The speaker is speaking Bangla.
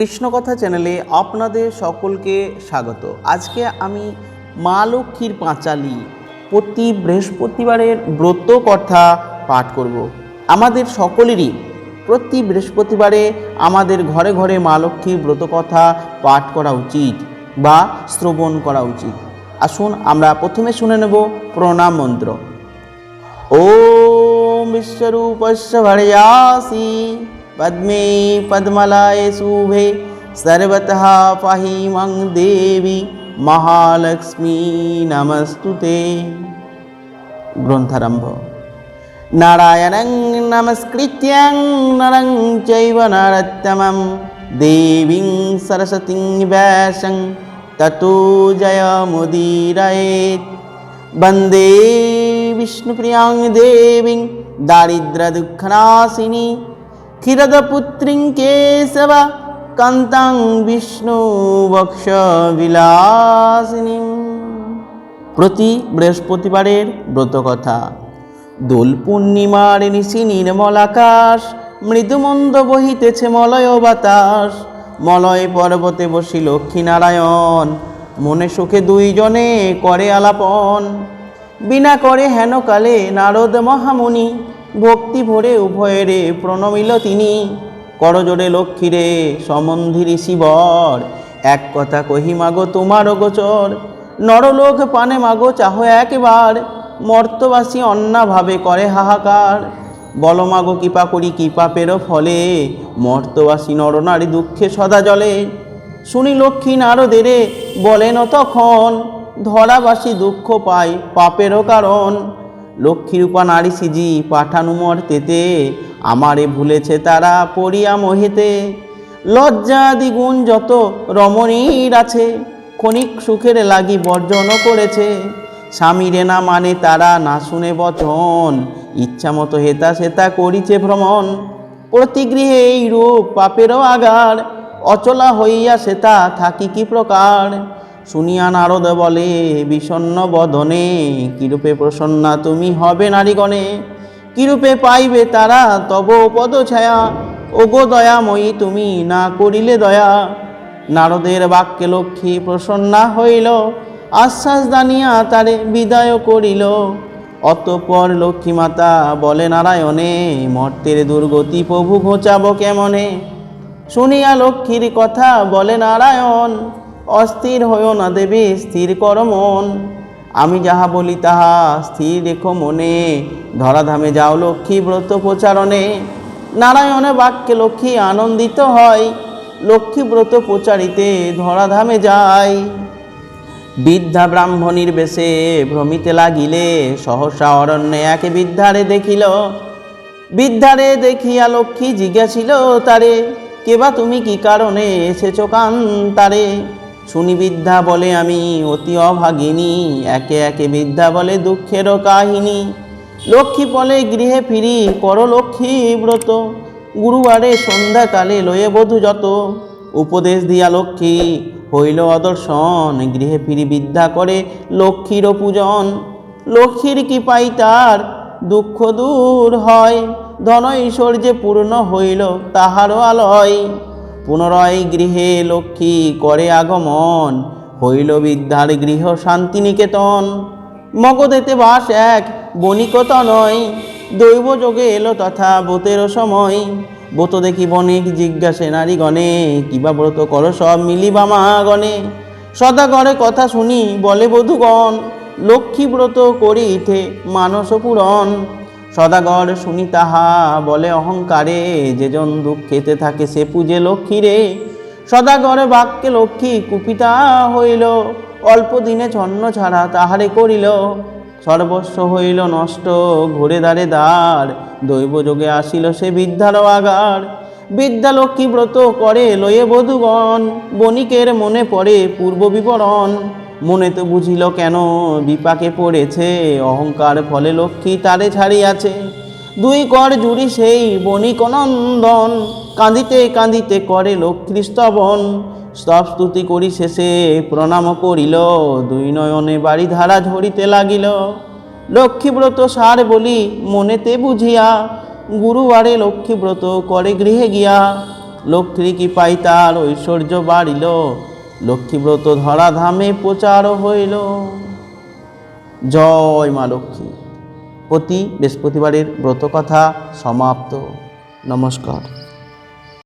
কৃষ্ণকথা চ্যানেলে আপনাদের সকলকে স্বাগত। আজকে আমি মা লক্ষ্মীর পাঁচালী প্রতি বৃহস্পতিবারের ব্রত কথা পাঠ করব। আমাদের সকলেরই প্রতি বৃহস্পতিবারে আমাদের ঘরে ঘরে মা লক্ষ্মীর ব্রত কথা পাঠ করা উচিত বা শ্রবণ করা উচিত। আসুন আমরা প্রথমে শুনে নেব প্রণাম মন্ত্র। ও বিশ্বরূপ ভারয়াসী। पद्मे पद्मलाय शुभे सर्वतः पाहिमं देवी महालक्ष्मी नमस्तु ते ग्रन्थारम्भ। नारायणं नमस्कृत्यं नरं चैव नरत्तमं देवीं सरस्वतीं वैशं ततो जयमुदीरयेत्। वन्दे विष्णुप्रियां देवीं दारिद्रदुःखनाशिनी ক্ষীরদপুত্রীং কেশব কান্তাং বিষ্ণু বক্ষ বিলাসিনী প্রতি বৃহস্পতিবারের ব্রতকথা। দোল পূর্ণিমার নিশি নির্মল আকাশ, মৃদুমন্দ বহিতেছে মলয় বাতাস। মলয় পর্বতে বসি লক্ষ্মীনারায়ণ, মনে সুখে দুইজনে করে আলাপন। বিনা করে হেন কালে নারদ মহামুনি ভক্তি ভরে উভয়েরে প্রণমিল তিনি। করজোড়ে লক্ষ্মীরে সম্বন্ধী ঋষিবর এক কথা কহি মাগো তোমার গোচর। নরলোক পানে মাগো চাহ একবার, মর্তবাসী অন্যাভাবে করে হাহাকার। বল মাগো কৃপা করি কি পাপেরও ফলে, মর্তবাসী নরনারী দুঃখে সদা জলে। শুনি লক্ষ্মী নারদেরে বলেন তখন, ধরাবাসী দুঃখ পায় পাপেরও কারণ। লক্ষ্মীরূপা নারী সিজি পাঠানু মর্তেতে আমারে ভুলেছে তারা পড়িয়া মোহেতে। লজ্জা দ্বিগুণ যত রমণীর আছে, ক্ষণিক সুখের লাগি বর্জন করেছে। স্বামীরে না মানে তারা না শুনে বচন, ইচ্ছা মতো হেতা সেতা করিছে ভ্রমণ। প্রতিগৃহে এই রূপ পাপেরও আগার, অচলা হইয়া সেতা থাকি কি প্রকার? শুনিয়া নারদ বলে, বিষণ্ণ বদনে, কিরূপে প্রসন্না তুমি হবে নারীগণে? কিরূপে পাইবে তারা তব পদ ছায়া? ওগো দয়াময়ী, তুমি না করিলে দয়া। নারদের বাক্যে লক্ষ্মী প্রসন্না হইল, আশ্বাস দানিয়া তারে বিদায় করিল। অতঃপর লক্ষ্মী মাতা বলে, নারায়ণে, মর্তের দুর্গতি প্রভু ঘোচাব কেমনে? শুনিয়া লক্ষ্মীর কথা বলে, নারায়ণ অস্থির হইও না দেবী, স্থির কর মন। আমি যাহা বলি তাহা স্থির রেখো মনে। ধরাধামে যাও লক্ষ্মী ব্রত প্রচারণে। নারায়ণে বাক্যে লক্ষ্মী আনন্দিত হয়। লক্ষ্মী ব্রত প্রচারিতে ধরাধামে যায় বৃদ্ধা ব্রাহ্মণীর বেশে ভ্রমিতে লাগিলে, সহসা অরণ্যে একে বৃদ্ধারে দেখিল। বৃদ্ধারে দেখিয়া লক্ষ্মী জিজ্ঞাসিল, তারে, কেবা তুমি কি কারণে এসেছ কান তারে শুনি বৃদ্ধা বলে আমি অতি অভাগিনী। একে একে বৃদ্ধা বলে দুঃখেরও কাহিনী। লক্ষ্মী বলে গৃহে ফিরি কর লক্ষ্মী ব্রত। গুরুবারে সন্ধ্যাকালে লয়ে বধূ যত। উপদেশ দিয়া লক্ষ্মী, হইল অদর্শন। গৃহে ফিরি বিদ্যা করে লক্ষ্মীর পূজন। লক্ষ্মীর কি পাই তার দুঃখ দূর হয়। ধন ঐশ্বর্যে পূর্ণ হইল, তাহারও আলয়। পুনরায় গৃহে লক্ষ্মী করে আগমন, হইল বিদ্যার গৃহ শান্তিনিকেতন। মগধেতে বাস এক বণিকতা নয়, দৈব যোগে এলো তথা বোতেরও সময়। বোত দেখি বণিক জিজ্ঞাসে, নারীগণে কিবা ব্রত কর সব মিলিবা মাগণে? সদাগরে কথা শুনি বলে বধূগণ, লক্ষ্মী ব্রত করিতে মানস পুরন। সদাগর শুনি তাহা বলে অহংকারে যেজন দুঃখেতে থাকে সে পূজে লক্ষ্মীরে। সদাগরে বাক্যে লক্ষ্মী কুপিতা হইল, অল্প দিনে ছন্ন ছাড়া তাহারে করিল। সর্বস্ব হইল নষ্ট, ঘুরে দাঁড়ে দ্বার, দৈব যোগে আসিল সে বিদ্যার আগার। বিদ্যা লক্ষ্মী ব্রত করে লয়ে বধূগণ, বণিকের মনে পড়ে পূর্ব বিবরণ। মনে তো বুঝিল কেন বিপাকে পড়েছে, অহংকার ফলে লক্ষ্মী তারে ছাড়িয়াছে। দুই কর জুড়ি সেই বণিক নন্দন কাঁদিতে কাঁদিতে করে লক্ষ্মী স্তবন। স্তব স্তুতি করি শেষে প্রণাম করিল, দুই নয়নে বাড়ি ধারা ঝরিতে লাগিল। লক্ষ্মীব্রত সার বলি মনেতে বুঝিয়া, গুরুবারে লক্ষ্মীব্রত করে গৃহে গিয়া। লক্ষ্মী কি পাই তার ঐশ্বর্য বাড়িল লক্ষ্মীব্রত ধরা ধামে প্রচার হইল। জয় মা লক্ষ্মী। প্রতি বৃহস্পতিবারের ব্রতকথা সমাপ্ত। নমস্কার।